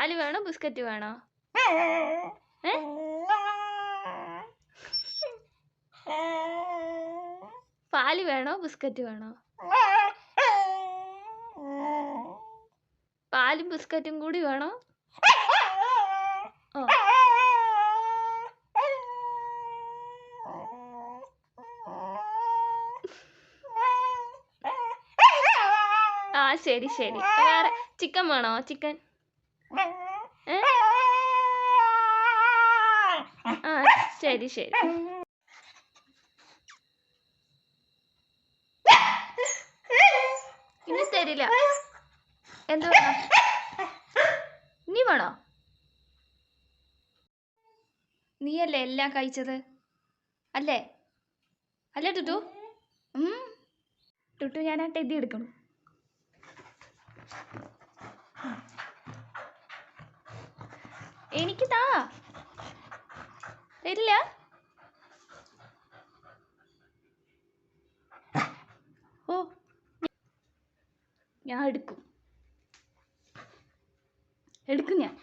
പാൽ വേണോ ബിസ്ക്കറ്റ് വേണോ? പാൽ വേണോ ബിസ്ക്കറ്റ് വേണോ? പാലും ബിസ്ക്കറ്റും കൂടി വേണോ? ആ ശരി ശരി. വേറെ ചിക്കൻ വേണോ? ചിക്കൻ. ആ ശരി ശരി. ഇനി തരില്ല. എന്ത് നീ വേണോ? നീയല്ലേ എല്ലാം കഴിച്ചത്? അല്ലേ? അല്ലേ ടുട്ടു. ടുട്ടു ഞാൻ ആ ടെഡി എടുക്കണം. എനിക്ക് താ തരില്ല. ഓ ഞാൻ എടുക്കും. എടുക്കും ഞാൻ.